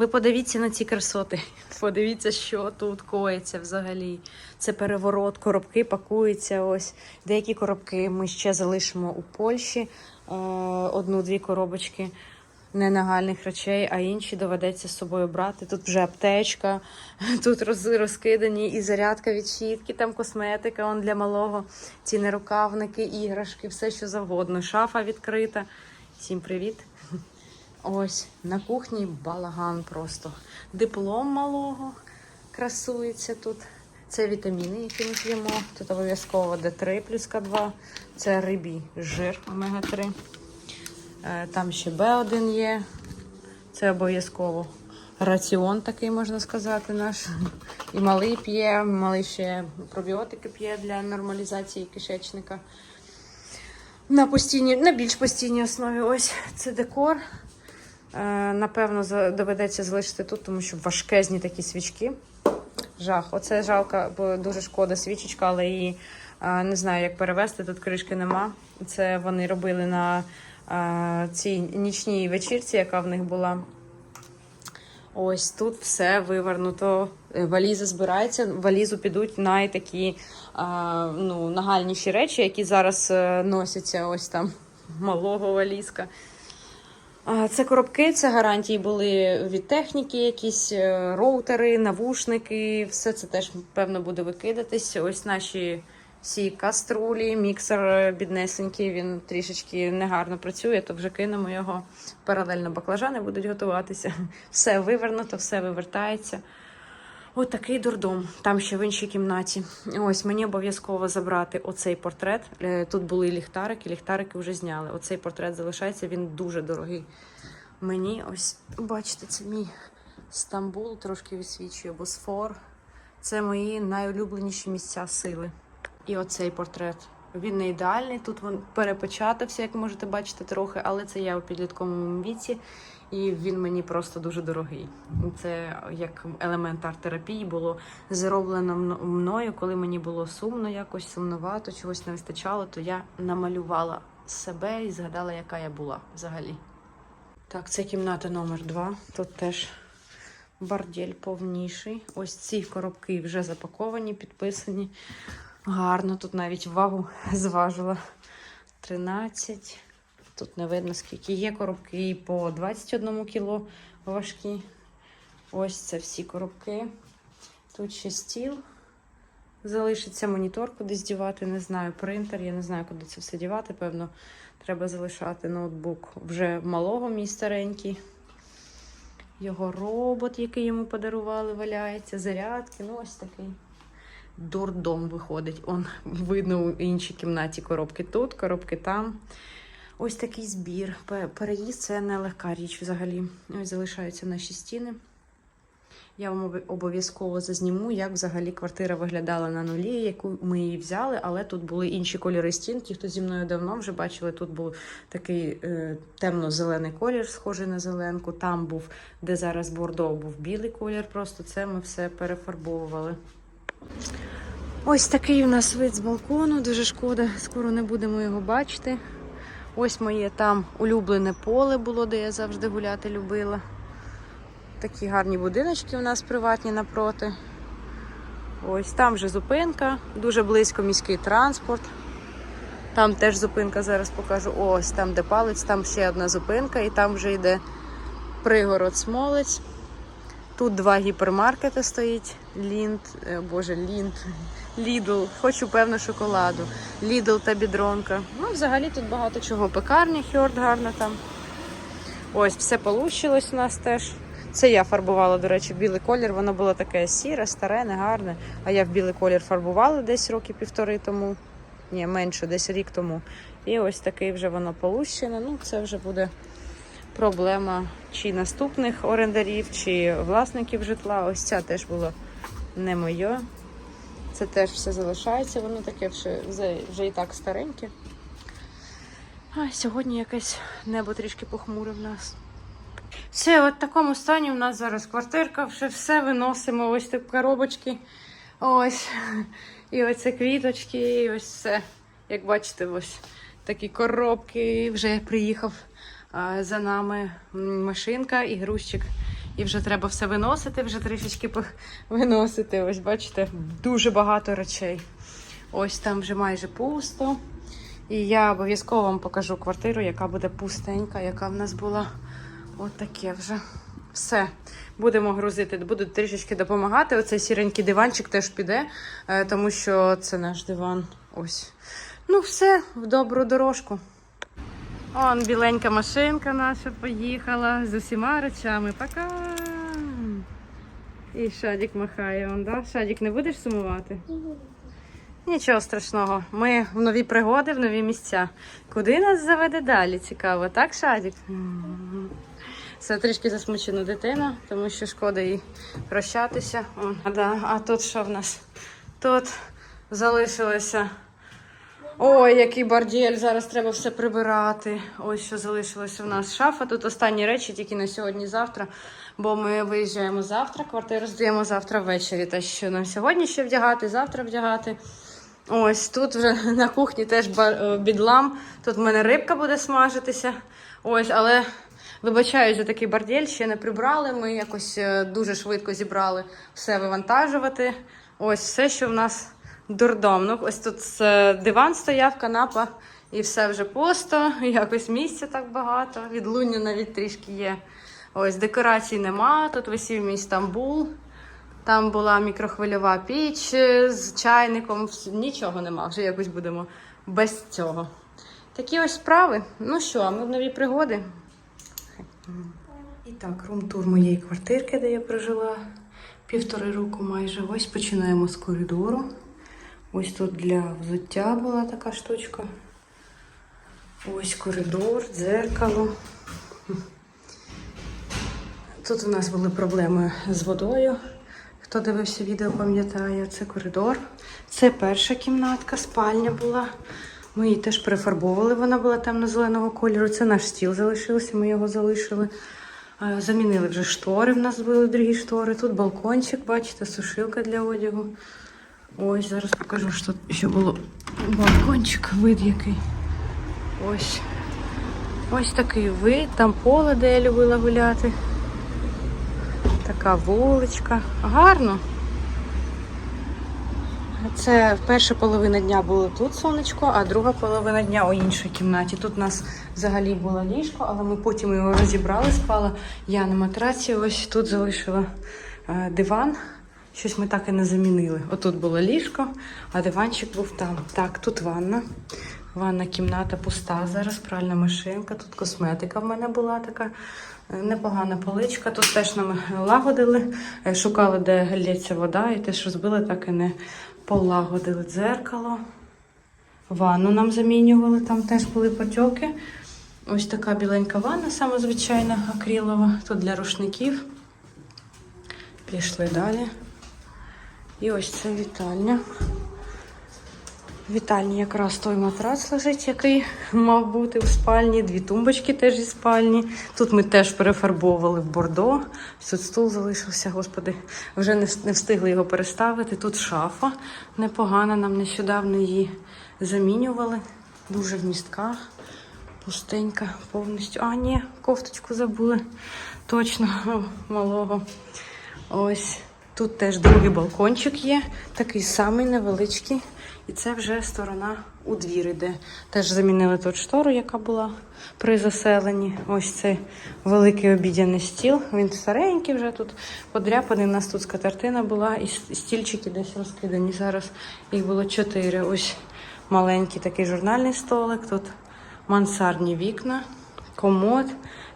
Ви подивіться на ці красоти. Подивіться, що тут коїться взагалі. Це переворот, коробки пакуються. Ось деякі коробки ми ще залишимо у Польщі. Е, Одну-дві коробочки ненагальних речей, а інші доведеться з собою брати. Тут вже аптечка, тут роз, розкидані і зарядка від щітки, там косметика он для малого, ці нерукавники, іграшки, все що завгодно. Шафа відкрита. Всім привіт! Ось на кухні балаган просто. Диплом малого красується тут. Це вітаміни, які ми п'ємо. Тут обов'язково Д3 плюс К2. Це рибій жир омега-3. Е, Там ще Б1 є. Це обов'язково раціон такий, можна сказати, наш. І малий п'є, малий ще пробіотики п'є для нормалізації кишечника. На постійній, на більш постійній основі. Ось це декор. Е, Напевно, доведеться залишити тут, тому що важкезні такі свічки. Жах. Оце жалко, бо дуже шкода свічечка, але її е, не знаю, як перевести. Тут кришки нема. Це вони робили на е, цій нічній вечірці, яка в них була. Ось тут все вивернуто. Валіза збирається. Валізу підуть найтакі ну, нагальніші речі, які зараз носяться ось там малого валізка. Це коробки, це гарантії були від техніки, якісь е, роутери, навушники. Все це теж, певно, буде викидатись. Ось наші всі каструлі, міксер біднесенький, він трішечки негарно працює, то вже кинемо його. Паралельно баклажани будуть готуватися. Все вивернуто, все вивертається. Ось такий дурдом, там ще в іншій кімнаті. Ось мені обов'язково забрати оцей портрет. Е, Тут були ліхтарики, ліхтарики вже зняли. Оцей портрет залишається, він дуже дорогий. Мені ось, бачите, це мій Стамбул, трошки відсвічує Босфор. Це мої найулюбленіші місця сили. І оцей портрет. Він не ідеальний. Тут він перепечатався, як можете бачити, трохи, але це я у підлітковому віці, і він мені просто дуже дорогий. Це як елемент арт-терапії було зроблено мною, коли мені було сумно, якось сумновато, чогось не вистачало, то я намалювала себе і згадала, яка я була взагалі. Так, це кімната номер два. Тут теж бордель повніший. Ось ці коробки вже запаковані, підписані. Гарно, тут навіть вагу зважила 13. Тут не видно, скільки є коробки і по 21 кіло важкі. Ось це всі коробки. Тут ще стіл. Залишиться монітор кудись дівати, не знаю, принтер, я не знаю, куди це все дівати. Певно, треба залишати ноутбук вже малого, мій старенький. Його робот, який йому подарували, валяється, зарядки. Ну, ось такий дурдом виходить. Он видно у іншій кімнаті коробки тут, коробки там. Ось такий збір. Переїзд це не легка річ взагалі. Ось залишаються наші стіни. Я вам обов'язково зазніму, як взагалі квартира виглядала на нулі, яку ми її взяли, але тут були інші кольори стін. Ті, хто зі мною давно вже бачили, тут був такий е, темно-зелений колір, схожий на зеленку. Там був, де зараз бордо, був білий колір. Просто це ми все перефарбовували. Ось такий у нас вид з балкону. Дуже шкода, скоро не будемо його бачити. Ось моє там улюблене поле було, де я завжди гуляти любила. Такі гарні будиночки у нас приватні напроти. Ось там вже зупинка, дуже близько міський транспорт. Там теж зупинка, зараз покажу. Ось там, де палець, там ще одна зупинка, і там вже йде пригород Смолець. Тут два гіпермаркети стоїть. Лінд, е, боже, Лінд, Лідл. Хочу певно шоколаду. Лідл та бідронка. Ну, взагалі тут багато чого. Пекарня, Хьорд гарна там. Ось, все получилось у нас теж. Це я фарбувала, до речі, білий колір. Воно було таке сіре, старе, негарне. А я в білий колір фарбувала десь роки півтори тому. Ні, менше, десь рік тому. І ось такий вже воно полущене. Ну, це вже буде проблема чи наступних орендарів, чи власників житла. Ось ця теж була не моє. Це теж все залишається, воно таке вже, вже, і так стареньке. А сьогодні якесь небо трішки похмуре в нас. Все, от в такому стані в нас зараз квартирка, вже все виносимо. Ось так коробочки. Ось. І оце квіточки, і ось все. Як бачите, ось такі коробки. Вже приїхав за нами машинка і грузчик і вже треба все виносити, вже трішечки виносити. Ось бачите, дуже багато речей. Ось там вже майже пусто. І я обов'язково вам покажу квартиру, яка буде пустенька, яка в нас була. От таке вже. Все, будемо грузити, буду трішечки допомагати. Оцей сіренький диванчик теж піде, е, тому що це наш диван. Ось. Ну, все, в добру дорожку. Он біленька машинка наша поїхала з усіма речами. Пока. І Шадік махає. Он, да? Шадік, не будеш сумувати? Нічого страшного. Ми в нові пригоди, в нові місця. Куди нас заведе далі? Цікаво, так, Шадік? Це трішки засмучена дитина, тому що шкода їй прощатися. О, а, да. а тут що в нас? Тут залишилося. Ой, який барділь, зараз треба все прибирати. Ось що залишилося в нас шафа. Тут останні речі тільки на сьогодні-завтра, бо ми виїжджаємо завтра, квартиру здаємо завтра ввечері. Те, що нам сьогодні ще вдягати, завтра вдягати. Ось тут вже на кухні теж е, бідлам. Тут в мене рибка буде смажитися. Ось, але вибачаю за такий барділь, ще не прибрали. Ми якось е, дуже швидко зібрали все вивантажувати. Ось все, що в нас дурдом. Ну, ось тут диван стояв, канапа, і все вже пусто. Якось місця так багато. Відлуння навіть трішки є. Ось декорацій нема. Тут висів мій Стамбул. Там була мікрохвильова піч е, з чайником, нічого нема, вже якось будемо без цього. Такі ось справи. Ну що, а ми в нові пригоди. І так, рум-тур моєї квартирки, де я прожила півтори року майже. Ось починаємо з коридору. Ось тут для взуття була така штучка. Ось коридор, дзеркало. Тут у нас були проблеми з водою. Хто дивився відео, пам'ятає, це коридор. Це перша кімнатка, спальня була. Ми її теж перефарбовували, вона була темно-зеленого кольору. Це наш стіл залишився, ми його залишили. Замінили вже штори, в нас були другі штори. Тут балкончик, бачите, сушилка для одягу. Ось, зараз покажу, що, що було. Балкончик, вид який. Ось. Ось такий вид, там поле, де я любила гуляти. Така вуличка. Гарно. Це перша половина дня було тут сонечко, а друга половина дня у іншій кімнаті. Тут у нас взагалі було ліжко, але ми потім його розібрали, спала я на матраці. Ось тут залишила е, диван. Щось ми так і не замінили. Отут було ліжко, а диванчик був там. Так, тут ванна. Ванна кімната пуста зараз, пральна машинка. Тут косметика в мене була така е, непогана поличка. Тут теж нам лагодили, е, шукали, де лється вода, і теж розбили, так і не полагодили дзеркало. Ванну нам замінювали, там теж були потьоки. Ось така біленька ванна, саме звичайна, акрилова. Тут для рушників. Пішли далі. І ось це вітальня. Вітальні якраз той матрац лежить, який мав бути в спальні. Дві тумбочки теж зі спальні. Тут ми теж перефарбовували в бордо. Тут стул залишився, господи, вже не, встигли його переставити. Тут шафа непогана, нам нещодавно її замінювали. Дуже в містках. Пустенька повністю. А, ні, кофточку забули. Точно малого. Ось тут теж другий балкончик є, такий самий невеличкий. І це вже сторона у двір іде. Теж замінили тут штору, яка була при заселенні. Ось цей великий обідяний стіл. Він старенький вже тут подряпаний. У нас тут скатертина була, і стільчики десь розкидані. Зараз їх було чотири. Ось маленький такий журнальний столик. Тут мансардні вікна, комод.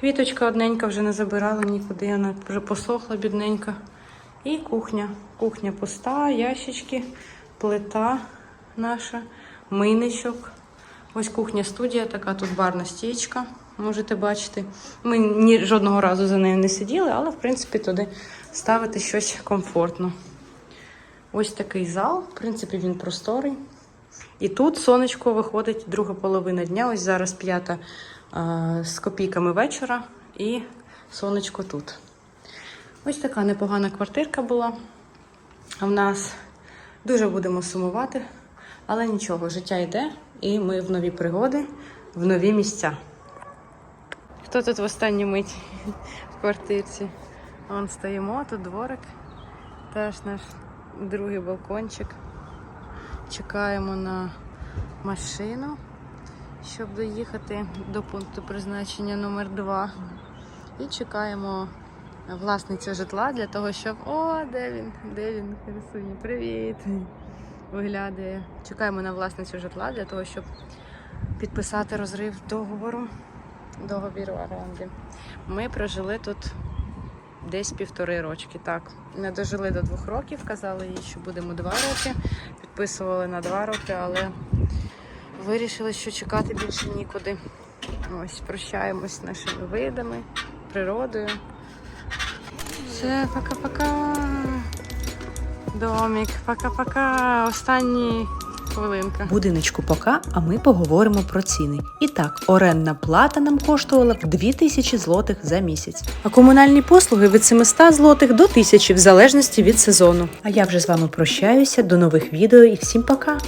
Квіточка одненька вже не забирала нікуди, вона вже посохла бідненька. І кухня. Кухня пуста, ящички, плита наша, мийничок. Ось кухня студія, така тут барна стічка, можете бачити. Ми ні жодного разу за нею не сиділи, але в принципі туди ставити щось комфортно. Ось такий зал, в принципі, він просторий. І тут сонечко виходить друга половина дня. Ось зараз п'ята з копійками вечора, і сонечко тут. Ось така непогана квартирка була. А в нас дуже будемо сумувати, але нічого, життя йде, і ми в нові пригоди, в нові місця. Хто тут в останню мить в квартирці? Вон стоїмо, тут дворик. Теж наш другий балкончик. Чекаємо на машину, щоб доїхати до пункту призначення номер 2 І чекаємо власницю житла для того, щоб. О, де він? Де він? Красуні, привіт! Виглядає. Чекаємо на власницю житла для того, щоб підписати розрив договору. Договіру оренди. Ми прожили тут десь півтори рочки. Так, не дожили до двох років, казали їй, що будемо два роки. Підписували на два роки, але вирішили, що чекати більше нікуди. Ось прощаємось з нашими видами, природою. Все, пока-пока. Домік, пока-пока. Останні хвилинка. Будиночку пока, а ми поговоримо про ціни. І так, орендна плата нам коштувала б 2000 злотих за місяць. А комунальні послуги від 700 злотих до 1000 в залежності від сезону. А я вже з вами прощаюся. До нових відео і всім пока!